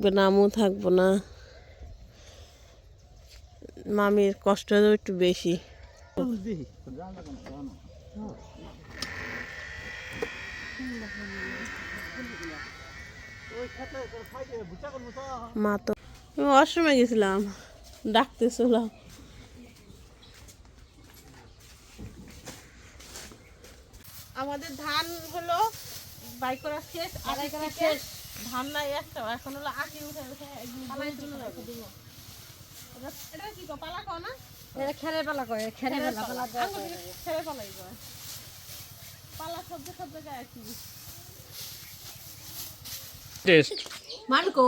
থাকবে না আমিও থাকব না। মামির কষ্ট একটু বেশি। মা তো আমি ওয়াশরুমে গেছিলাম ডাকতেছিলাম আমাদের ধান হলো বাই করা শেষ আড়াই করা শেষ। ধান নাই একটা এখন হলো আটি উঠে এটা কি পালা না? এটা খেরে পালা করে খেরে পালা পালা আঙ্গুল পালাই কয় পালা শব্দ শব্দ গায়ে কি? টেস্ট মানকো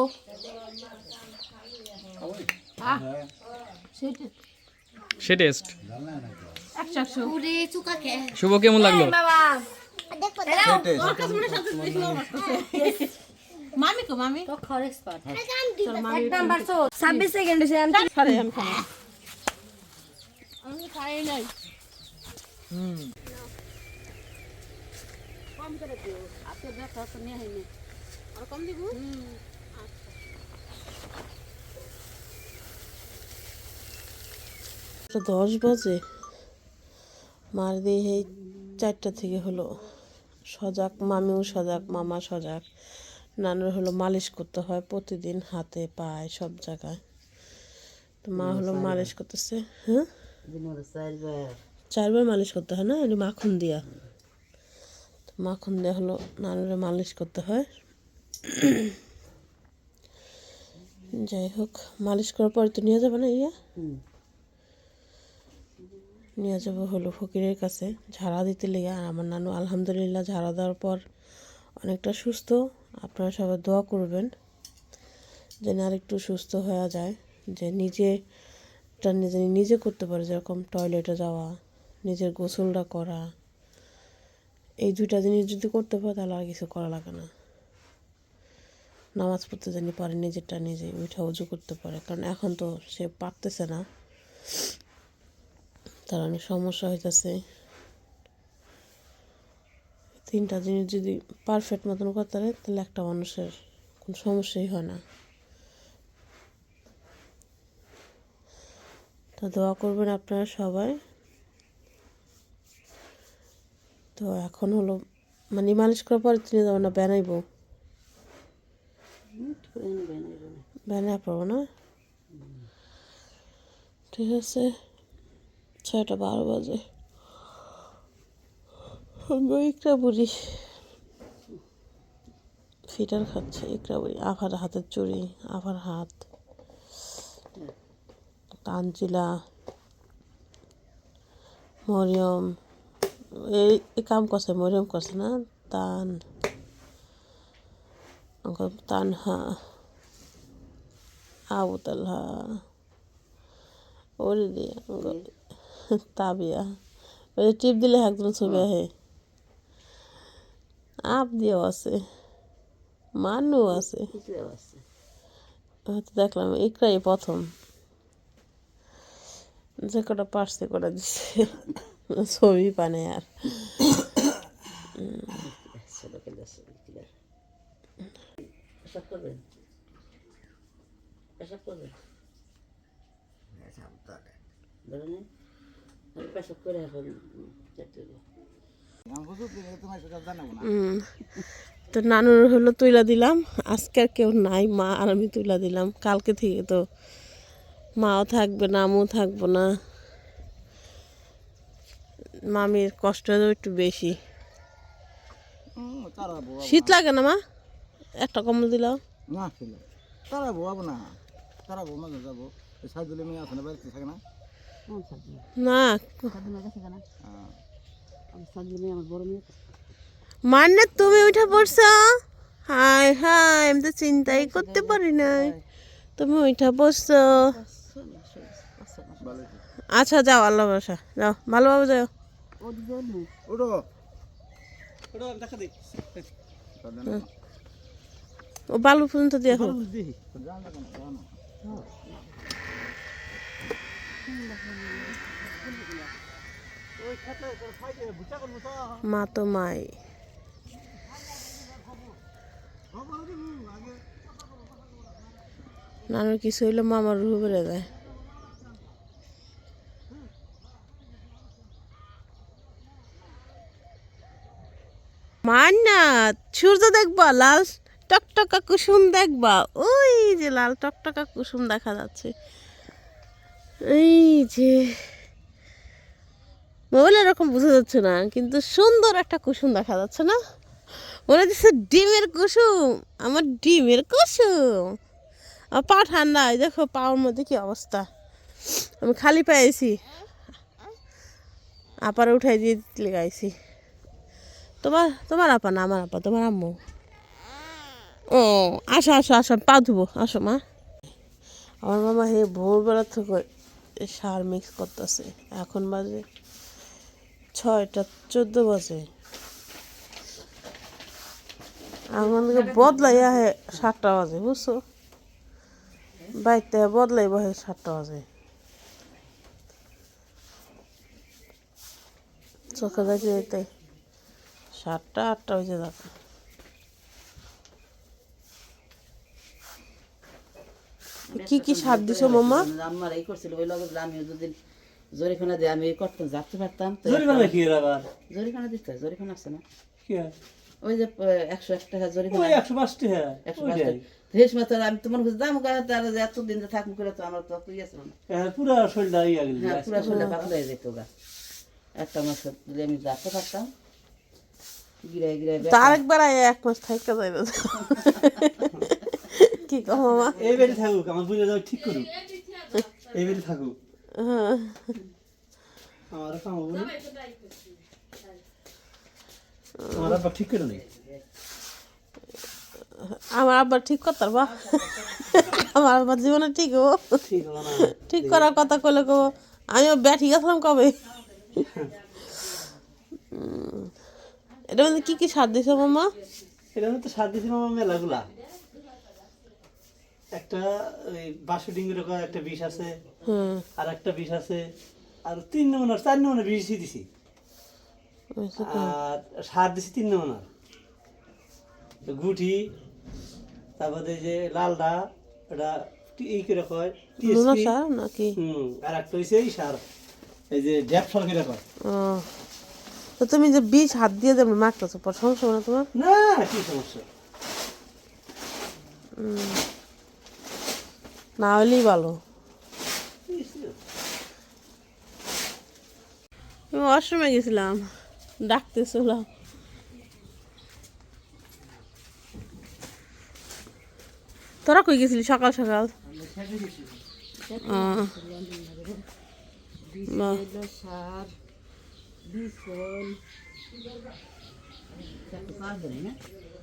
সে টেস্ট একশো একশো। পুরে চুকাকে শুভ কেমন লাগল? মামি কো মামি। চল মামি এক নাম্বার তো 26 সেকেন্ড আমি খাই আমি খাই নাই। কম করে দিও। আপনি দেখা তো নিয়ে হয়নি আর কম দিব? দশ বাজে। মার দিয়ে এই চারটা থেকে হলো। সজাগ মামিও সজাগ মামা সজাগ। নানুর হলো মালিশ করতে হয় প্রতিদিন হাতে পায়ে সব জায়গায়। তো মা হলো মালিশ করতেছে হ্যাঁ? চারবার। মালিশ করতে হয় না? এটা মাখন দিয়া। তো মাখন দেওয়া হলো নানুরে মালিশ করতে হয়। যাই হোক মালিশ করার পরে তো নিয়ে যাবে না ইয়া? নিয়ে যাব হলো ফকিরের কাছে ঝাড়া দিতে লেগে। আর আমার নানু আলহামদুলিল্লাহ ঝাড়া দেওয়ার পর অনেকটা সুস্থ। আপনারা সবাই দোয়া করবেন যেন আরেকটু সুস্থ হয়ে যায়, যে নিজেটা নিজে নিজে করতে পারে যেরকম টয়লেটে যাওয়া, নিজের গোসলটা করা। এই দুইটা জিনিস যদি করতে পারে তাহলে আর কিছু করা লাগে না। নামাজ পড়তে জানি পারে নিজেরটা নিজে, উঠা উজু করতে পারে। কারণ এখন তো সে পারতেছে না। তার অনেক সমস্যা হইতেছে। তিনটা জিনিস যদি পারফেক্ট মতন করতে পারে, তাহলে একটা মানুষের কোনো সমস্যাই হয় না। তো দোয়া করবেন আপনারা সবাই। তো এখন হলো মানে মালিশ করার পরে তিনি যাব না বেনাইবো। বেনা পাবো না? ঠিক আছে, ছয়টা বারো বাজে। ইকরা বুড়ি ফিটার খাচ্ছে ইকরা বুড়ি আফার হাতের চুড়ি আফার হাত, তানজিলা, মরিয়ম, এই কাম করছে, মরিয়ম করছে না, তান তানহা, আবু তালহা, ওরে দিয়া তাবিয়া টিপ দিলে একজন ছবি আহে। আপ দিয়েও আছে মানু আছে হয়তো দেখলাম ইকরাই প্রথম যে কটা পারছে কটা দিচ্ছে ছবি পানে আর হুম। তো নানুর হলো তুইলা দিলাম আজকে আর কেউ নাই মা আর আমি তুইলা দিলাম। কালকে থেকে তো মাও থাকবে না আমিও থাকব না। মামির কষ্ট একটু বেশি। শীত লাগে না মা? একটা কম্বল দিলাও। না ছিল তারা বউ না। তারা বউ মাঝে যাব। সাইদুলে মেয়ে আছে না বাড়িতে থাকে না? না হ্যাঁ। আমার বড় মেয়ে। মানে তুমি উঠে পড়ছো? হাই হাই আমি তো চিন্তাই করতে পারি নাই। তুমি উঠে পড়ছো। আচ্ছা যাও আল্লাহ বাসা যাও ভালোভাবে যাও। ও বালু পর্যন্ত দিয়ে হোক। মা তো মাই। নানুর কিছু হইলে মামার রুহ বেড়ে যায় সূর্য দেখবা, লাল টকটকা কুসুম দেখবা। ওই যে লাল টকটকা কুসুম দেখা যাচ্ছে। এই যে মোবাইল এরকম বোঝা যাচ্ছে না, কিন্তু সুন্দর একটা কুসুম দেখা যাচ্ছে না? মনে হচ্ছে ডিমের কুসুম, আমার ডিমের কুসুম। আমার পা ঠান্ডা দেখো পাওয়ার মধ্যে কি অবস্থা। আমি খালি পেয়েছি আপারে উঠাই দিয়ে দিতে গাইছি তোমার তোমার আপা না, আমার আপা, তোমার আম্মু? ও, আসো আসো আসো, পা ধুবো, আসো মা। আমার মামা হে ভোরবেলা থেকে সার মিক্স করতেছে। এখন বাজে ছয়টা, চোদ্দ বাজে। এখন বদলাই আহে সাতটা বাজে, বুঝছ? বাইতে বদলাইব হে সাতটা বাজে। চোখে দেখে যেতে সাতটা, আটটা বাজে দেখা কি কি সার দিছো, মামা? আমার এই করছিল, ওই লগে আমি যদি জরিখানা দিয়ে আমি করতাম যাতে পারতাম তো কি আবার? জরিখানা দিতে হয় জরিখানা আছে না। কি ওই যে একশো এক টাকা জরিখানা একশো পাঁচ টাকা একশো। পাঁচ রেশ মাত্র আমি তোমার কাছে দাম গায়ে তার এতদিন থাকুন করে তো আমার তো তুই আছে না। হ্যাঁ, পুরা শরীরটা ইয়া গেল হ্যাঁ পুরা শরীরে পাতলা হয়ে যেত গা। একটা মাস আমি যাতে পারতাম এক মাস থাকতে যাইবে কি মামা এই বেড়ে থাকুক আমার বুঝে যাও ঠিক করুক। এই বেড়ে থাকুক। আমার কামাবো না আমার আবার ঠিক করে নেই আমার আব্বার ঠিক করতার বা আমার আব্বার জীবনে ঠিক হব ঠিক না ঠিক করার কথা কইলে কব আমিও ব্যাঠি গেছিলাম কবে এটা মধ্যে কি কি সার দিছো মামা? এটা তো সাত দিছি আমার মেলাগুলা একটা ওই বাসু ডিঙ্গির একটা বিষ আছে। আর একটা বিষ আছে আর তিন নমুনার চার নমুনার বিষই দিছি। বুঝছ আর সার দিছি তিন নমুনার। গুটি তারপরে যে লালডা ওটা টি- এই করে কয় সার নাকি? হুম আর একটা হইছে এই সার এই যে ড্যাপ সার করে কয়। তো তুমি যে বীজ হাত দিয়ে যেমন মারতেছো পর সমস্যা না তোমার? না কি সমস্যা? না হলেই ভালো। আমি ওয়াশরুমে গেছিলাম ডাকতেছিলাম তোরা কই গেছিলি সকাল সকাল আহ, বাহ। সার বিছন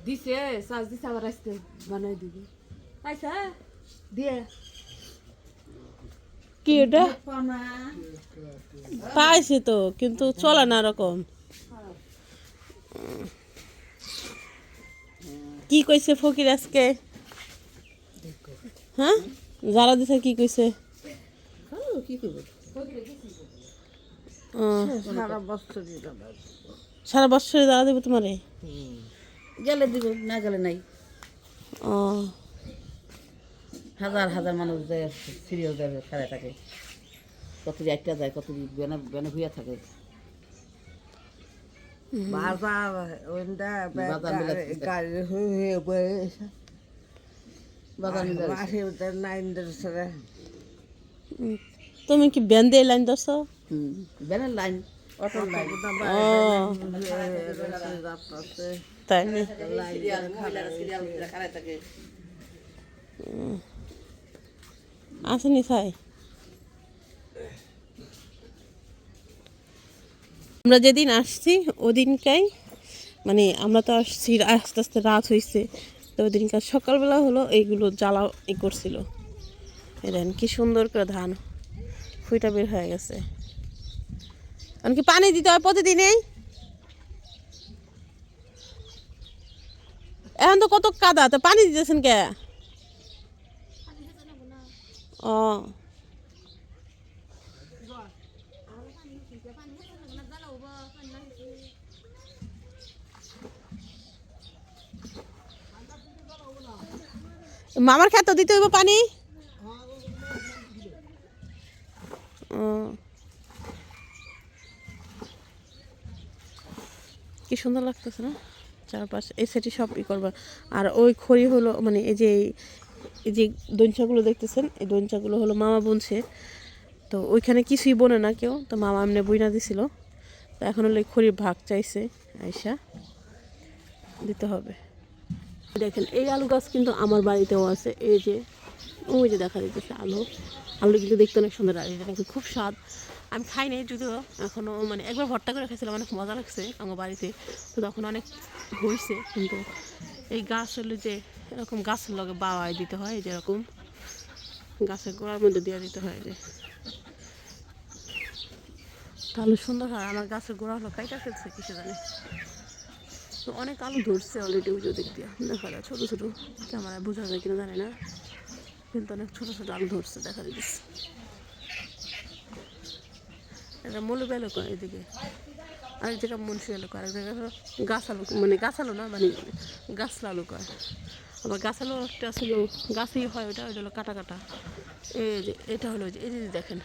দিছে সাজ দিছে আবার আজকে বানাই দিবি আইসা দিয়ে কি এটা পাইছি তো কিন্তু চলে না এরকম। কি কইছে ফকির আজকে? হ্যাঁ? যারা দিছে কি কইছে? সারা বছরে যারা দেবো তোমারে? গেলে দিব না গেলে নাই। ও। হাজার হাজার মানুষ যায় সিরিয়াল যায় খেলা থাকে কত একটা যায় কত বেনে বেনে হইয়া থাকে। ওইটা গাড়ি হয়ে পড়ে উম, তুমি কি ব্যান দিয়ে লাইন হুম বেনের লাইন তাই আসেনি সাই? আমরা যেদিন আসছি ওদিনকাই মানে আমরা তো আসছি আস্তে আস্তে রাত হয়েছে তো ওদিনকার সকালবেলা হলো এইগুলো জ্বালা ই করছিল। এরেন কি সুন্দর করে ধান ফুইটা বের হয়ে গেছে। কি পানি দিতে হয় প্রতিদিনেই? এখন তো কত কাদা তো পানি দিতেছেন কে? ও। মামার খেতে দিতে হইব পানি? কি সুন্দর লাগতেছে না? চারপাশ, এই সেটি সব ই করবা আর ওই খড়ি হলো মানে এই যে এই যে দঞ্চাগুলো দেখতেছেন, এই দঞ্চাগুলো হলো মামা বুনছে। তো ওইখানে কিছুই বোনে না কেউ, তো মামা এমনি বইনা দিছিল। তো এখন হলো খড়ির ভাগ চাইছে আয়সা দিতে হবে। দেখেন, এই আলু গাছ কিন্তু আমার বাড়িতেও আছে। এই যে, ওই যে দেখা যাচ্ছে আলু। আলু কিন্তু দেখতে অনেক সুন্দর, আর এটা খুব স্বাদ। আমি খাই নাই যদিও এখনও মানে একবার ভর্তা করে খাইছিলাম, অনেক মজা লাগছে আমার বাড়িতে। তো তখন অনেক হয়েছে কিন্তু এই গাছ হলো যে, এরকম গাছের লগে বাওয়ায় দিতে হয় যেরকম গাছের গোড়ার মধ্যে দিয়ে দিতে হয় যে। তাহলে সুন্দর হয়, আমার গাছের গোড়া হলো কাইটা ফেলছে, কিসে জানে। তো অনেক আলু ধরছে অলরেডি ওই দিক দিয়ে। দেখা যায় ছোটো ছোটো ক্যামেরায় বোঝা যায় কিনা জানি না। কিন্তু অনেক ছোটো ছোটো আলু ধরছে, দেখা দিচ্ছে এটা মৌলবী আলু কয় এদিকে? আরেক জায়গায় মুন্সি কয়, আরেক জায়গায় গাছ আলু মানে গাছ আলু না মানে গাছ আলু কয়। আবার গাছ আলু একটা ছিল, গাছই হয় ওটা ওইটা হলো কাটা কাটা। এই যে, এটা হলো এই যে দেখেন,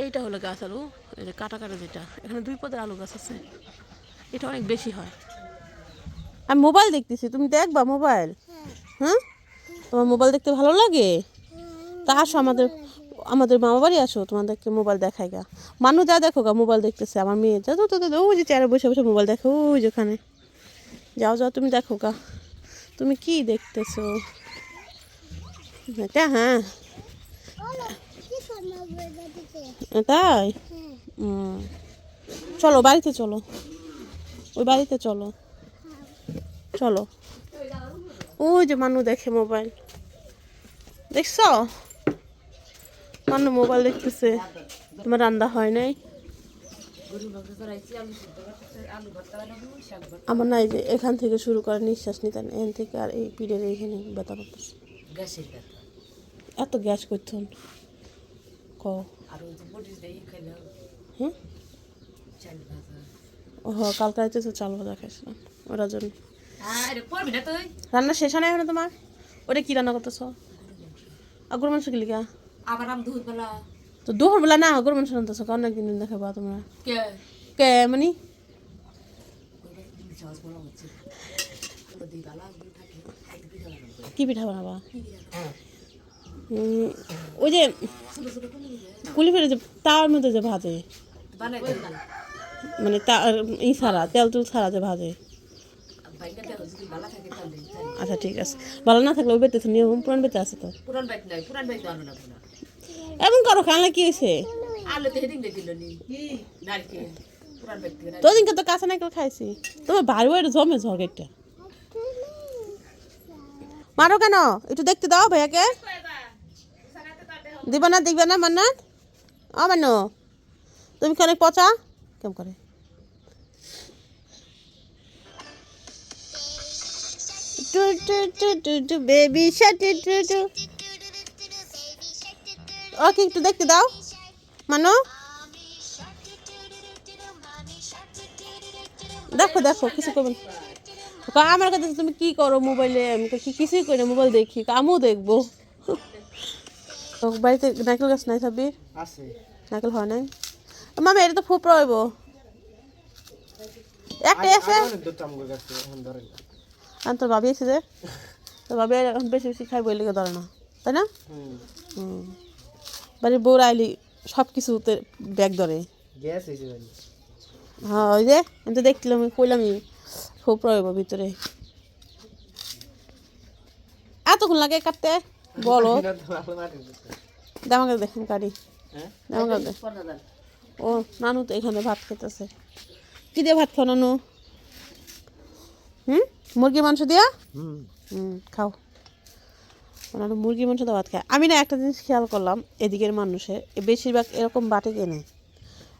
এইটা হলো গাছ আলু, এই যে কাটা কাটা যেটা। এখানে দুই পদের আলু গাছ আছে। এটা অনেক বেশি হয়। আমি মোবাইল দেখতেছি, তুমি দেখবা মোবাইল হ্যাঁ তোমার মোবাইল দেখতে ভালো লাগে? তা আসো, আমাদের আমাদের মামা বাড়ি আসো, তোমাদেরকে মোবাইল দেখাই গা। মানু যা দেখো গা মোবাইল দেখতেছে, আমার মেয়ে যা তো ওই যে চেয়ারে বসে বসে মোবাইল দেখো, ওই যে ওখানে। যাও যাও, তুমি দেখো গা। তুমি কি দেখতেছো? এটা হ্যাঁ। তাই? চলো, বাড়িতে চলো। ওই বাড়িতে চলো। চলো। ওই যে মানু দেখে মোবাইল। দেখছ? মানু মোবাইল দেখতেছে। তোমার রান্না হয় নাই? আমার না এই যে এখান থেকে শুরু করে নিঃশ্বাস নিতেন এখান থেকে আর এই পিঠের এইখানে ব্যথা করতেছে। এত গ্যাস করতেন ক ও কালকে তো চাল ভাজা খাইছিলাম ওরা জন্য। রান্না শেষ হয় না তোমার? ওটা কি রান্না করতেছ? আর গরু মাংস গেলি গা? আবার আম দুধ বেলা তো দুপুর বেলা না গরু মাংস রান্তেছ অনেক দিন দেখাবা তোমরা। কে? কে মানে কি পিঠা বানাবা? ওই যে কুলি ফেলে যে তার মধ্যে যে ভাজে। মানে তা ই ছাড়া তেল তুল ছাড়া যে ভাজে বাইকটা দেখো যদি ভালো থাকে তাহলে আচ্ছা ঠিক আছে। ভালো না থাকলে ওই বেতে তো নিয়ম পুরান বেতে আছে তো। পুরান বাইক নাই পুরান বাইক আনো না এমন করো কানলে কি হয়েছে? আলো তো হেডিং দিল নি তো দিনকে তো কাঁচা নারকেল খাইছি। তোমার ভারী বাড়ি জমে ঝড়গেটটা মারো কেন? একটু দেখতে দাও ভাইয়াকে। দিবা না দেখবে না মান্নাত ও মানো তুমি কি অনেক পচা? কেমন করে? Two two two two two baby শাটি টু টু ওকে একটু দেখতে দাও। মানো। দেখো দেখো কিছু করবেন আমার কাছে তুমি কি করো মোবাইলে আমি কি কিছুই করি মোবাইল দেখি আমিও দেখব। বাড়িতে নারকেল গাছ নাই সাব্বির? আছে। নারকেল হয় নাই? মামা এটা তো ফুপ রইব একটা। আছে আর তোর বাবি আছে যে? তোর ভাবি এখন বেশি বেশি খাই বইলে ধরে না তাই না? হুম। বাড়ির বউরা আইলি সব কিছুতে ব্যাগ ধরে। হ্যাঁ ওই যে আমি তো দেখছিলাম কইলামই খুব রইব ভিতরে। এতক্ষণ লাগে কাটতে বলো। দামাকে দেখেন গাড়ি হ্যাঁ? দামাকে ও নানু তো এখানে ভাত খেতেছে। কি দিয়ে ভাত খাও নানু? হুম? মুরগি মাংস দিয়া? হুম। খাও। ওনারা মুরগি মাংস দিয়ে ভাত খায়। আমি না একটা জিনিস খেয়াল করলাম এদিকের মানুষের বেশিরভাগ এরকম বাটি কেনে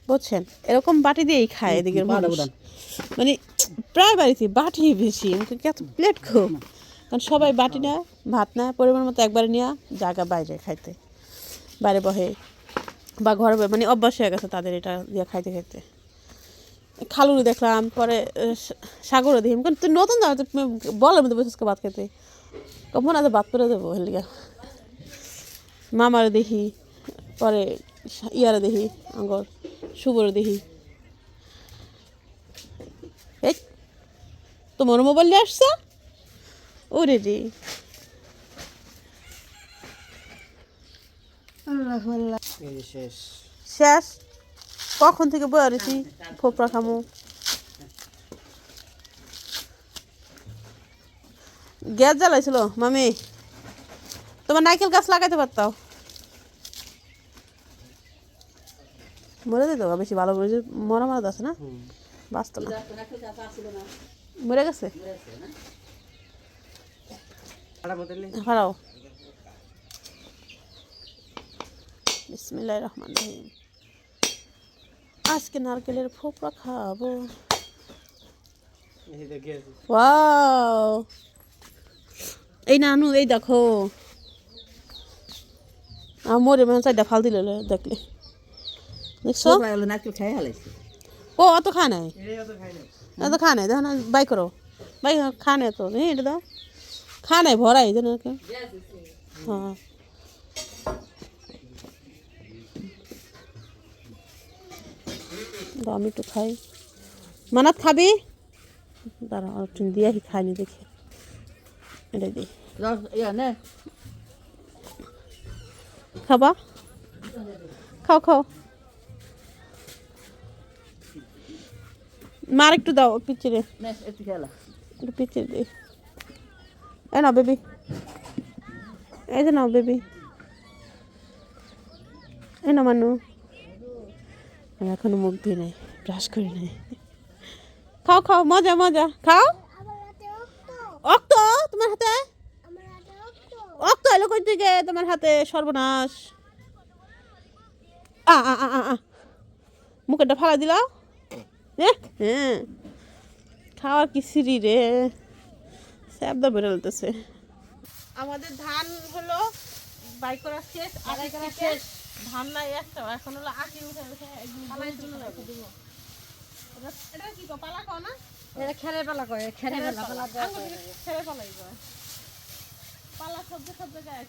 বুঝছেন? এরকম বাটি দিয়েই খায় এদিকের মানুষ। মানে প্রায় বাড়িতে বাটি বেশি এত প্লেট খুব? কারণ সবাই বাটি নেয় ভাত নেয় পরিমাণ মতো একবারে নেওয়া জায়গা বাইরে খাইতে। বাইরে বহে বা ঘরে মানে অভ্যাস হয়ে গেছে তাদের এটা দিয়ে খাইতে খাইতে। খালুরি দেখলাম পরে সাগরও দেখি কারণ তুই নতুন যাও তুমি বলো মধ্যে বসে ভাত খেতে? কখন আজ ভাত করে দেবো হেলিগা মামারে দেখি পরে ইয়ারে দেখি আঙ্গর শুভরে দেখি। এই তোমার মোবাইল নিয়ে আসছো? ওরে রে। শেষ। শেষ? কখন থেকে বয়ে রয়েছি ফোপড়া খামু। গ্যাস জ্বালাইছিল মামি। তোমার নাইকেল গাছ লাগাইতে পারতাও? মরে দিত বেশি ভালো করে মরা মরা আছে না? বাঁচত না। মরে গেছে? হারাও বিসমিল্লাহির রহমান রহিম। আজকে নারকেলের ফোপড়া খাব। এই যে ওয়াও। এই নানু এই দেখো। আমার মনে চাইটা ফাল দিলে দেখলে। দেখছ? ও অত খা নাই? এত খা নাই। দেখো না বাই করো। বাই খা নাই তো। এটা দাও। খা নাই ভরাই হ্যাঁ। আমি একটু খাই। মানাত খাবি? দাঁড়া আর একটু দিয়ে খাইনি দেখি। এটা দিই খাবা? খাও খাও। মার একটু দাও পিচিরে নে একটু পিচিরে দিই এই নাও বেবি। এই যে নাও বেবি। এ না মানু। আমি এখনও মুখ দিই নাই ব্রাশ করি নাই। খাও খাও মজা মজা খাও। অক্ত তোমার হাতে? অক্ত এলো কই থেকে? তোমার হাতে সর্বনাশ। আ আ আ আ, মুখেরটা ফালা দিলাও। হ্যাঁ। খাওয়ার কি সিঁড়ি রে? স্যাবদা বেরোলতেছে আমাদের ধান হলো বাই করা শেষ আড়াই করা শেষ। ধান নাই একটা এখন হলো আখি উঠে উঠে এটা- কি পালা কও না? এটা খেলে পালা করে খেলে পালা পালা। আঙ্গুল পালাই কয় পালা শব্দ শব্দ গায়ে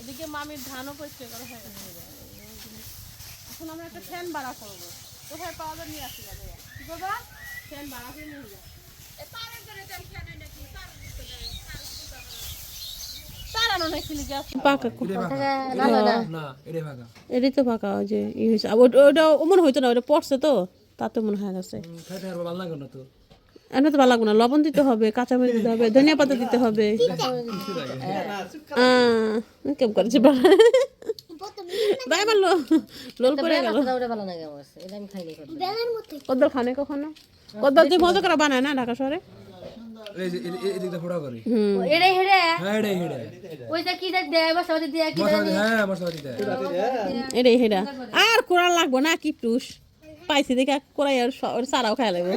এদিকে মামির ধানও পরিষ্কার করা হয়ে এখন আমরা একটা ফ্যান ভাড়া করব। কোথায় পাওয়া যায় নিয়ে আসি যাবে কি করবা? ফ্যান ভাড়া করে নিয়ে যাবে তারানো নাকি লিখে আছে পাকা এটাই তো পাকা যে ই হয়েছে। ওটা ওটা মনে হইতো না ওটা পড়ছে তো তাতে মনে হয় গেছে। এনে তো ভালো লাগবে না লবণ দিতে হবে কাঁচামরিচ দিতে হবে ধনিয়া পাতা দিতে হবে। কেমন করেছে বাই লোল করে গেল। কদ্দল খানে কখনো? কদ্দল যে মজা করে বানায় না ঢাকা শহরে? এদিকটা ফোটা করি। এড়ে হেড়ে হ্যাঁ এটাই হেডে ওইটা কি দেখ দেয় বসা ওদের দিয়ে কি দেয়। হ্যাঁ মশলা দিতে এটাই হেডা আর কোরআন লাগবো না কি টুস পাইছি দেখা কোরাই আর সারাও খাই লাগবে।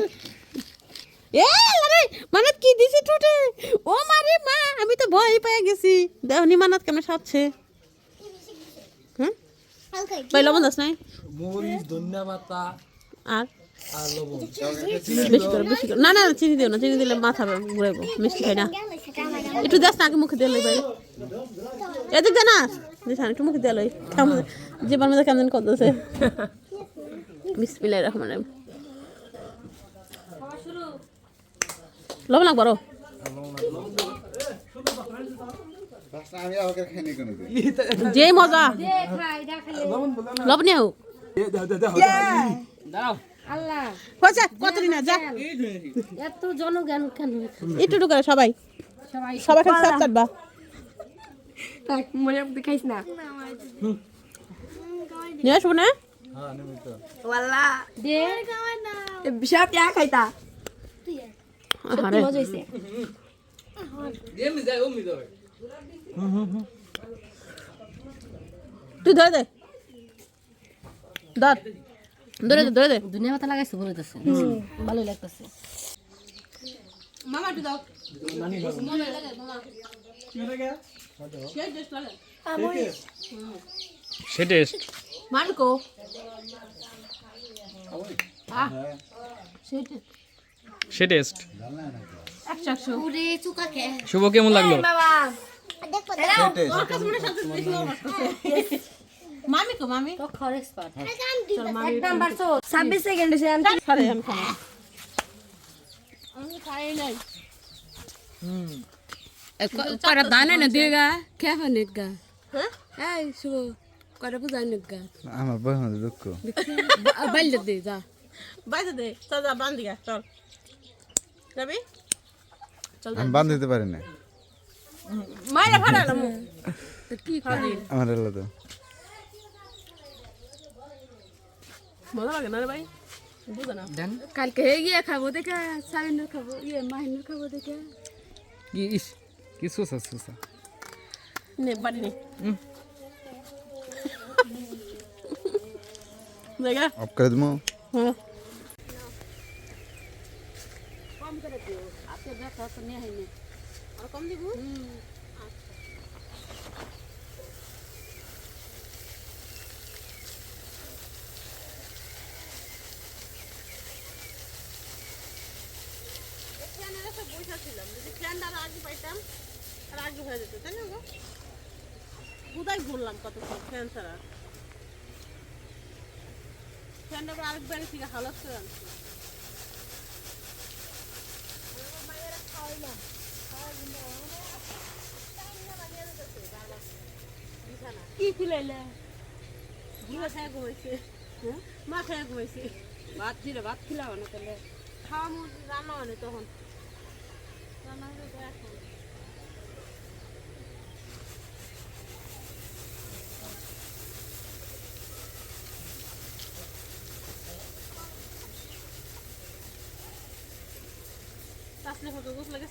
এ আরে মানত কি দিছি ঠোঁটে? ও মারে মা আমি তো ভয় পেয়ে গেছি। দেহনি মানত কেমন সাচ্ছে হ্যাঁ? পাই লবণ দাস নাই? মরিচ ধনিয়া পাতা। আর? বেশি করে বেশি করে। না না চিনি দিও না চিনি দিলে মাথা ঘুরাইবো মিষ্টি খাই না একটু দেখ না আগে মুখে দিয়ে লই ভাই। এদিক দে না দিস একটু মুখে দিয়ে লই। কেমন জীবন মধ্যে কেমন করতেছে। বিসমিল্লাহির রহমানির রহিম। লবণ লাগবো আরও? যে মজা। লবণ হোক আল্লাহ। হয়েছে? কতদিন যা। এত জনজ্ঞান কেন একটু করে সবাই। সবাই। খালি মনে দেখাইস না। নিয়ে আসব না? তুই ধরে দে। ধর। ধরে দে ধরে দে। দুনিয়া মাথা লাগাইছে বলেতেছে ভালোই লাগতেছে। মামা তুই দাও। সে টেস্ট। মানকো সে টেস্ট। একশো একশো। ওরে চুকা কে শুভ কেমন লাগল বাবা মামি কো মামি ছাব্বিশ সেকেন্ড এসে আমি খারে আমি খাব কয়টা দানে না দিয়ে গা? খেয়ে ফানিত গা? এই শুভ। কয়টা বুঝাই নিত গা? আমার বই মধ্যে দুঃখ। বাইলে দে যা। বাইতে দে চল যা বান্ধি গা চল। যাবি? আমি বান্ধ দিতে পারি না। মাইরা ফাড়ালাম তো কি করি আমার এলো তো। মজা লাগে না রে ভাই বুঝো না কালকে হে গিয়ে খাব দেখে সাবিনের খাব ইয়ে মাহিনের খাব দেখে কি ইস কি সুসা সুসা নে বাড়ি নে জায়গা অফ করে দেবো হ্যাঁ কম করে দিও হাতে ব্যথা তো নিয়ে হয়নি আর কম দিব আর আগে হয়ে যেত তাই না গো কোথায় ঘুরলাম কতক্ষণ ফ্যান ছাড়া? ফ্যানটা আবার আরেকবার থেকে হালত করে আনছি? কি খুলাইলে? মা খায় ঘুমাইছে। হ্যাঁ? মা খায় ঘুমাইছে। ভাত দিলে ভাত খিলাও না তাহলে। খাওয়া রান্না মানে তখন। রান্না এখন। তাসলে কত